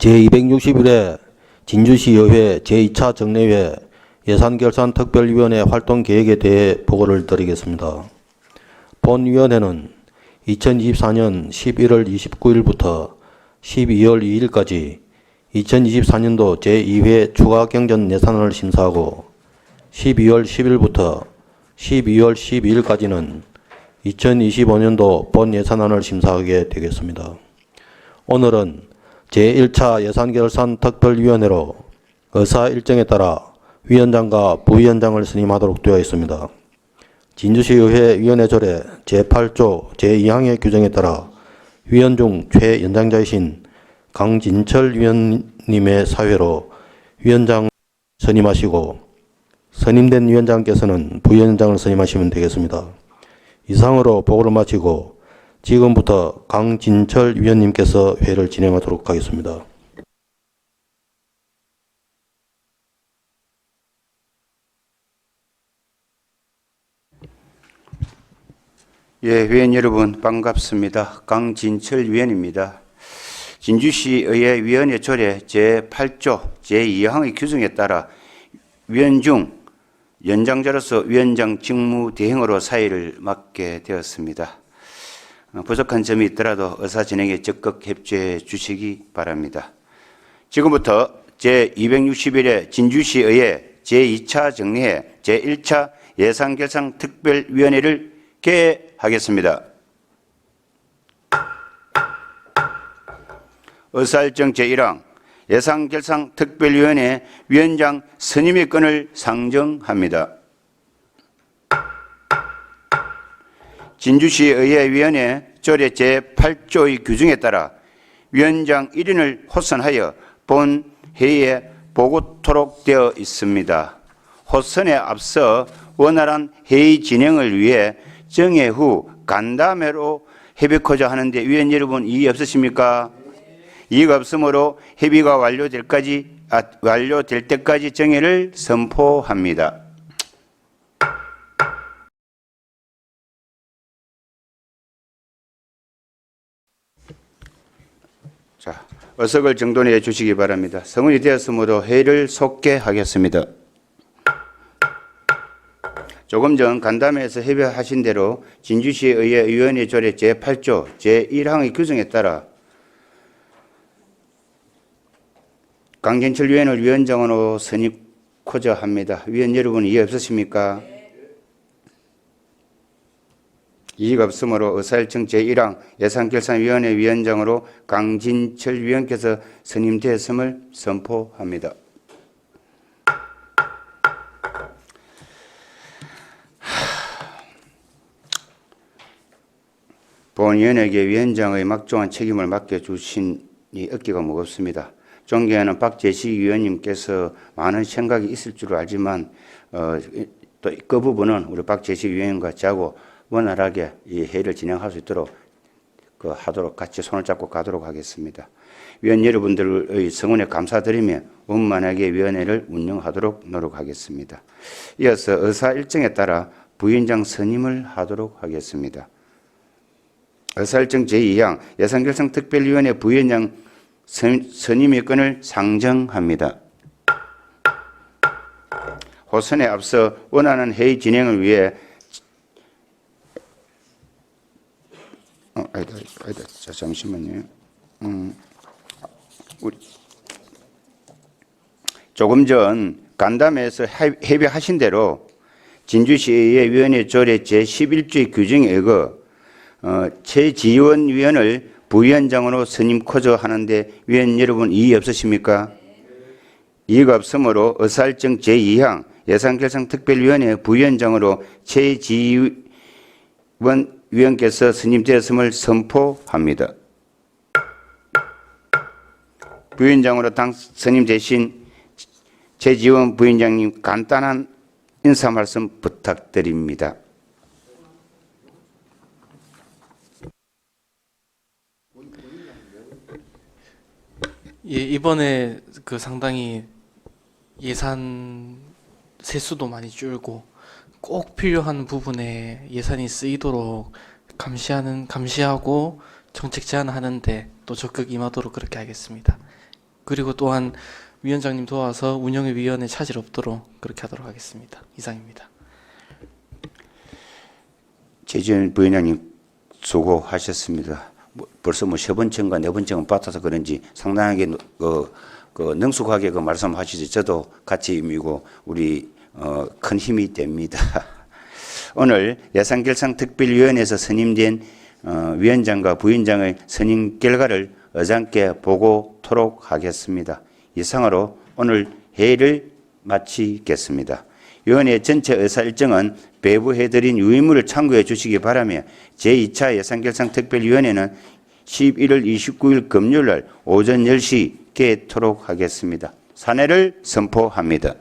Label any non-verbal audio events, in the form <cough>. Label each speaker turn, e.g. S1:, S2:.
S1: 제261회 진주시의회 제2차 정례회 예산결산특별위원회 활동 계획에 대해 보고를 드리겠습니다. 본위원회는 2024년 11월 29일부터 12월 2일까지 2024년도 제2회 추가 경전 예산을 심사하고 12월 10일부터 12월 12일까지는 2025년도 본 예산안을 심사하게 되겠습니다. 오늘은 제1차 예산결산 특별위원회로 의사 일정에 따라 위원장과 부위원장을 선임하도록 되어 있습니다. 진주시의회 위원회 조례 제8조 제2항의 규정에 따라 위원 중 최연장자이신 강진철 위원님의 사회로 위원장 선임하시고 선임된 위원장께서는 부위원장을 선임하시면 되겠습니다. 이상으로 보고를 마치고 지금부터 강진철 위원님께서 회를 진행하도록 하겠습니다.
S2: 예, 위원 여러분 반갑습니다. 강진철 위원입니다. 진주시의회 위원회 조례 제8조 제2항의 규정에 따라 위원 중 연장자로서 위원장 직무 대행으로 사의를 맡게 되었습니다. 어, 부족한 점이 있더라도 의사 진행에 적극 협조해 주시기 바랍니다. 지금부터 제261회 진주시의회 제2차 정례회 제1차 예산결산 특별위원회를 개하겠습니다. 의사일정 제1항 예산결산 특별위원회 위원장 선임의 건을 상정합니다. 진주시의회 위원회 조례 제8조의 규정에 따라 위원장 1인을 호선하여 본 회의에 보고토록 되어 있습니다. 호선에 앞서 원활한 회의 진행을 위해 정회 후 간담회로 협의코자 하는데 위원 여러분 이의 없으십니까? 이의가 없으므로 협의가 완료될 까지 아, 완료될 때까지 정회를 선포합니다. 자, 어석을 정돈해 주시기 바랍니다. 성원이 되었으므로 회의를 속개하겠습니다. 조금 전 간담회에서 협의하신 대로 진주시의회 위원회 조례 제8조 제1항의 규정에 따라 강진철 위원을 위원장으로 선임코자 합니다. 위원 여러분 이해 없으십니까? 이의가 없으므로 의사일정 제1항 예산결산위원회 위원장으로 강진철 위원께서 선임되었음을 선포합니다. 본위원에게 위원장의 막중한 책임을 맡겨주시니 어깨가 무겁습니다. 존경하는 박재식 위원님께서 많은 생각이 있을 줄 알지만 어, 또그 부분은 우리 박재식 위원과 저하고 원활하게 이 회의를 진행할 수 있도록 그 하도록 같이 손을 잡고 가도록 하겠습니다. 위원 여러분들의 성원에 감사드리며 원만하게 위원회를 운영하도록 노력하겠습니다. 이어서 의사 일정에 따라 부위원장 선임을 하도록 하겠습니다. 의사 일정 제2항 예산결산 특별위원회 부위원장 선- 선임의 건을 상정합니다. 호선에 앞서 원하는 회의 진행을 위해 어, 아니다, 아니다. 자, 잠시만요. 음, 우리 조금 전 간담회에서 합- 협의하신 대로 진주시의회 위원회 조례 제11조의 규정에 의거 어, 최지원 위원을 부위원장으로 선임 코저 하는데 위원 여러분 이의 없으십니까? 이의가 없으므로 의사일정 제2항 예산결산특별위원회 부위원장으로 최지원 위원께서 선임되었음을 선포합니다. 부위원장으로 당 선임되신 최지원 부위원장님 간단한 인사 말씀 부탁드립니다.
S3: 예, 이번에 그 상당히 예산 세수도 많이 줄고 꼭 필요한 부분에 예산이 쓰이도록 감시하는 감시하고 정책 제안하는데 또 적극 임하도록 그렇게 하겠습니다. 그리고 또한 위원장님 도와서 운영의 위원회 차질 없도록 그렇게 하도록 하겠습니다. 이상입니다.
S2: 재지원 부위원장님 수고하셨습니다. 뭐 벌써 뭐 세 번째인가 네 번째가 받아서 그런지 상당하게 그, 그 능숙하게 그 말씀하시죠. 저도 같이 임이고 우리 어, 큰 힘이 됩니다. <laughs> 오늘 예산결상특별위원회에서 선임된 어, 위원장과 부위원장의 선임 결과를 어장께 보고토록 하겠습니다. 이상으로 오늘 회의를 마치겠습니다. 위원회 전체 의사 일정은 배부해드린 유의물을 참고해 주시기 바라며 제2차 예산결상특별위원회는 11월 29일 금요일 날 오전 10시 개토록 하겠습니다. 사내를 선포합니다.